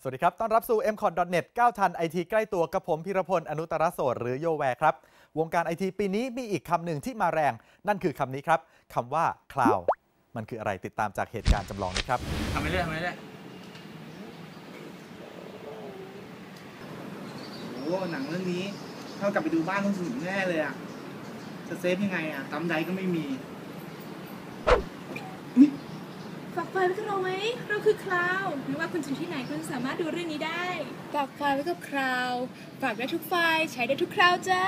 สวัสดีครับ ต้อนรับสู่ m c o t n e t 9ทันไอทีใกล้ตัวกับผมพิรพล อนุตตรโสดหรือโยแวร์ครับ วงการไอทีปีนี้มีอีกคำหนึ่งที่มาแรง นั่นคือคำนี้ครับคำว่า cloud มันคืออะไรติดตามจากเหตุการณ์จำลองนี้ครับทำไปเรื่อยทำไปเรื่อยโอ้หนังเรื่องนี้ เท่ากลับไปดูบ้านต้องสนุกแน่เลยอะจะเซฟยังไงอะตำใดก็ไม่มี ฝากไฟไว้กับเราไหมเราคือคลาวไม่ว่าคุณจะอยู่ที่ไหนคุณสามารถดูเรื่องนี้ได้ฝากไฟไว้กับคลาวฝากได้ทุกไฟล์ใช้ได้ทุกคราวจ้า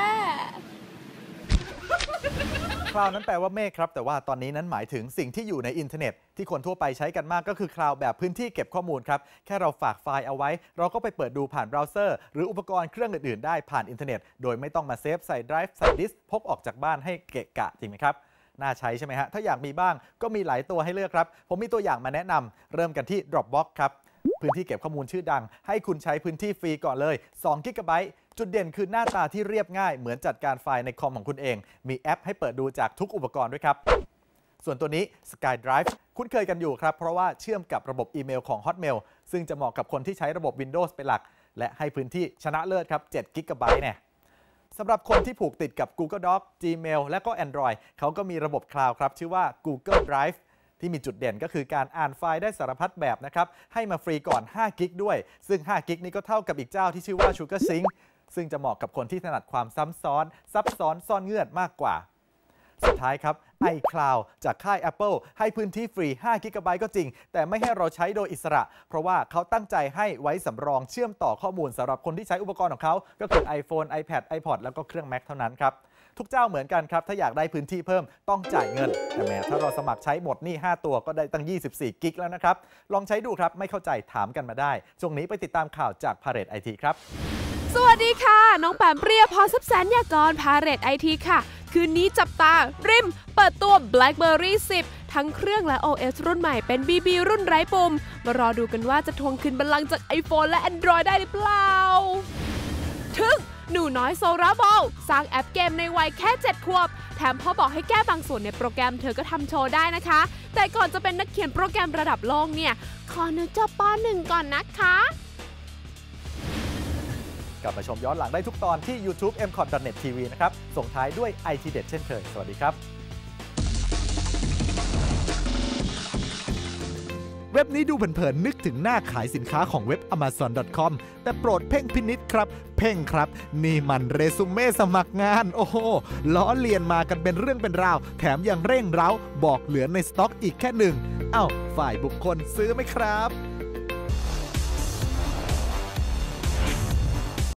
คลาวนั้นแปลว่าเมฆครับ แต่ว่าตอนนี้นั้นหมายถึงสิ่งที่อยู่ในอินเทอร์เน็ต ที่คนทั่วไปใช้กันมากก็คือคลาวแบบพื้นที่เก็บข้อมูลครับ แค่เราฝากไฟล์เอาไว้ เราก็ไปเปิดดูผ่านเบราว์เซอร์ หรืออุปกรณ์เครื่องอื่นๆได้ผ่านอินเทอร์เน็ต โดยไม่ต้องมาเซฟใส่ไดรฟ์ใส่ดิสก์พกออกจากบ้านให้เกะกะจริงไหมครับ น่าใช้ใช่ไหมฮะ ถ้าอยากมีบ้างก็มีหลายตัวให้เลือกครับ ผมมีตัวอย่างมาแนะนำเริ่มกันที่ Dropbox ครับพื้นที่เก็บข้อมูลชื่อดัง ให้คุณใช้พื้นที่ฟรีก่อนเลย2กิกะไบต์จุดเด่นคือหน้าตาที่เรียบง่าย เหมือนจัดการไฟล์ในคอมของคุณเอง มีแอปให้เปิดดูจากทุกอุปกรณ์ด้วยครับ ส่วนตัวนี้ SkyDrive คุ้นเคยกันอยู่ครับ เพราะว่าเชื่อมกับระบบอีเมลของ Hotmail ซึ่งจะเหมาะกับคนที่ใช้ระบบ Windows เป็นหลัก และให้พื้นที่ชนะเลิศครับ7กิกะไบต์เนี่ย สำหรับคนที่ผูกติดกับ Google Docs Gmail และก็ Android เขาก็มีระบบคลาวด์ครับชื่อว่า Google Drive ที่มีจุดเด่นก็คือการอ่านไฟล์ได้สารพัดแบบนะครับ ให้มาฟรีก่อน 5 กิกด้วย ซึ่ง 5 กิกนี้ก็เท่ากับอีกเจ้าที่ชื่อว่า Sugar Sync ซึ่งจะเหมาะกับคนที่ถนัดความซ้ำซ้อน ซับซ้อนซ่อนเงื่อนมากกว่า สุดท้ายครับ iCloud จากค่าย Apple ให้พื้นที่ฟรี 5 g b ก็จริง แต่ไม่ให้เราใช้โดยอิสระ เพราะว่าเขาตั้งใจให้ไว้สำรองเชื่อมต่อข้อมูลสำหรับคนที่ใช้อุปกรณ์ของเขา ก็คือ iPhone iPad iPod แล้วก็เครื่อง Mac เท่านั้นครับทุกเจ้าเหมือนกันครับ ถ้าอยากได้พื้นที่เพิ่มต้องจ่ายเงิน แต่แม้ถ้าเราสมัครใช้หมดนี่ 5 ตัวก็ได้ตั้ง 24 กิกแล้วนะครับ ลองใช้ดูครับ ไม่เข้าใจถามกันมาได้ ช่วงนี้ไปติดตามข่าวจาก Parade IT ครับ สวัสดีค่ะ น้องแปมเปรียพอซับแสนยากรพาเรตไอทีค่ะ คืนนี้จับตา ริม เปิดตัว BlackBerry 10 ทั้งเครื่องและ OS รุ่นใหม่เป็น BB รุ่นไร้ปุ่ม มารอดูกันว่าจะทวงคืนบัลลังก์จาก iPhone และ Android ได้หรือเปล่า ถึงหนูน้อยโซราบอลสร้างแอปเกมในวัยแค่ 7 ขวบ แถมพ่อบอกให้แก้บางส่วนในโปรแกรมเธอก็ทำโชว์ได้นะคะ แต่ก่อนจะเป็นนักเขียนโปรแกรมระดับโลกเนี่ย ขอนึกจบป .1 ก่อนนะคะ กลับมาชมย้อนหลังได้ทุกตอนที่ YouTube m c o t n e t TV นะครับ ส่งท้ายด้วย IT เด็ดเช่นเคย สวัสดีครับ เว็บนี้ดูเผินๆนึกถึงหน้าขายสินค้าของเว็บ amazon.com แต่โปรดเพ่งพินิษครับ เพ่งครับ นี่มันเรซูเม่สมัครงาน โอ้โห ล้อเลียนมากันเป็นเรื่องเป็นราว แถมยังเร่งเร้า บอกเหลือในสต็อกอีกแค่หนึ่ง เอ้า ฝ่ายบุคคลซื้อไหมครับ